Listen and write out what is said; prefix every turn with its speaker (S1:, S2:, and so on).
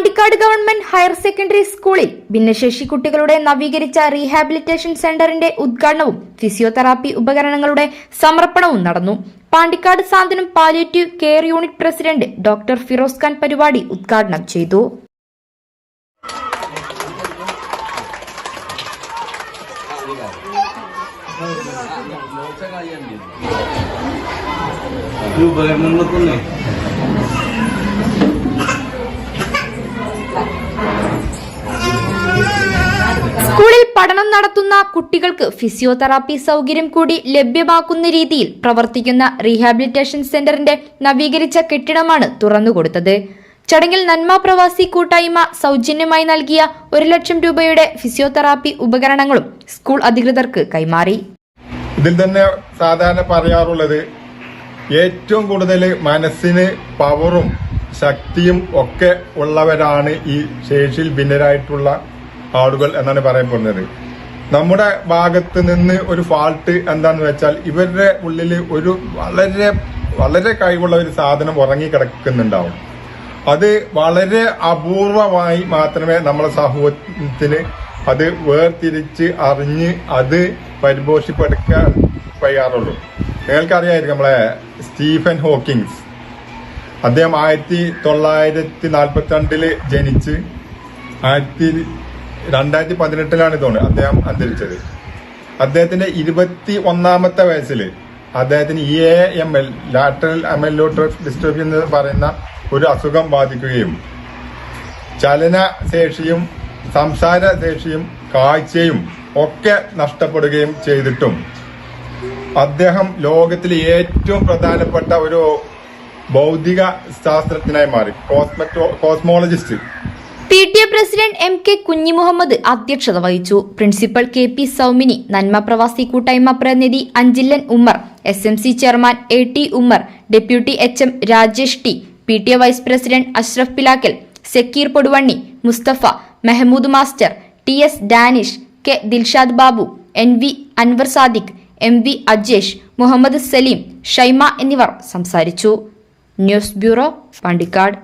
S1: Pandikkad government higher secondary സ്കൂളിൽ ഭിന്നശേഷി കുട്ടികളുടെ നവീകരിച്ച റീഹാബിലിറ്റേഷൻ സെന്ററിന്റെ ഉദ്ഘാടനവും ഫിസിയോതെറാപ്പി ഉപകരണങ്ങളുടെ സമർപ്പണവും നടന്നു. Pandikkad Santhwanam palliative care unit president doctor Firoz Khan പരിപാടി ഉദ്ഘാടനം ചെയ്തു.
S2: ഉപകരണങ്ങളൊക്കെ
S1: പഠനം നടത്തുന്ന കുട്ടികൾക്ക് ഫിസിയോതെറാപ്പി സൗകര്യം കൂടി ലഭ്യമാക്കുന്ന രീതിയിൽ പ്രവർത്തിക്കുന്ന റീഹാബിലിറ്റേഷൻ സെന്ററിന്റെ നവീകരിച്ച കെട്ടിടമാണ് തുറന്നുകൊടുത്തത്. ചടങ്ങിൽ നന്മ പ്രവാസി കൂട്ടായ്മ സൗജന്യമായി നൽകിയ ഒരു ലക്ഷം രൂപയുടെ ഫിസിയോതെറാപ്പി ഉപകരണങ്ങളും സ്കൂൾ അധികൃതർക്ക് കൈമാറി.
S3: ഇതിൽ തന്നെ സാധാരണ പറയാറുള്ളത് ഏറ്റവും കൂടുതൽ മനസ്സിന് പവറും ശക്തിയും ഒക്കെ ഉള്ളവരാണ് ഈ ശേഷിയിൽ ഭിന്നരായിട്ടുള്ള ആളുകൾ എന്നാണ് പറയപ്പെടുന്നത് നമ്മുടെ ഭാഗത്ത് നിന്ന് ഒരു ഫാൾട്ട് എന്താന്ന് വെച്ചാൽ ഇവരുടെ ഉള്ളിൽ ഒരു വളരെ വളരെ കഴിവുള്ള ഒരു സാധനം ഉറങ്ങി കിടക്കുന്നുണ്ടാവും. അത് വളരെ അപൂർവമായി മാത്രമേ നമ്മളെ സമൂഹത്തിന് അത് വേർതിരിച്ച് അറിഞ്ഞ് അത് പരിപോഷിപ്പെടുക്കാൻ കഴിയാറുള്ളൂ നിങ്ങൾക്കറിയായിരിക്കും നമ്മളെ സ്റ്റീഫൻ ഹോക്കിങ്സ്. അദ്ദേഹം ആയിരത്തി തൊള്ളായിരത്തി നാൽപ്പത്തി രണ്ടിൽ ജനിച്ച് ആയിരത്തി രണ്ടായിരത്തി പതിനെട്ടിലാണ് തോന്നുന്നത് അദ്ദേഹം അന്തരിച്ചത്. അദ്ദേഹത്തിന്റെ ഇരുപത്തി ഒന്നാമത്തെ വയസ്സിൽ അദ്ദേഹത്തിന് E A M L lateral amyotrophic dystrophy എന്ന് പറയുന്ന ഒരു അസുഖം ബാധിക്കുകയും സംസാര ശേഷിയും കാഴ്ചയും ഒക്കെ നഷ്ടപ്പെടുകയും ചെയ്തിട്ടും അദ്ദേഹം ലോകത്തിലെ ഏറ്റവും പ്രധാനപ്പെട്ട ഒരു ഭൗതിക ശാസ്ത്രജ്ഞനായി മാറി. Cosmeto cosmologist.
S1: P T A president M K Kunhimuhammed അധ്യക്ഷത വഹിച്ചു. പ്രിൻസിപ്പൽ കെ പി സൗമിനി നന്മ പ്രവാസി കൂട്ടായ്മ പ്രതിനിധി Anchillan Ummer S M C chairman A T Ummer deputy H M Rajesh T P T A vice president Ashraf Pilakkal Zakir Poduvanni Musthafa Mehmood master T S Danish K Dilshad Babu N V Anwar Sadiq M V Ajesh Muhammad Saleem Shaima എന്നിവർ സംസാരിച്ചു. News bureau Pandikkad.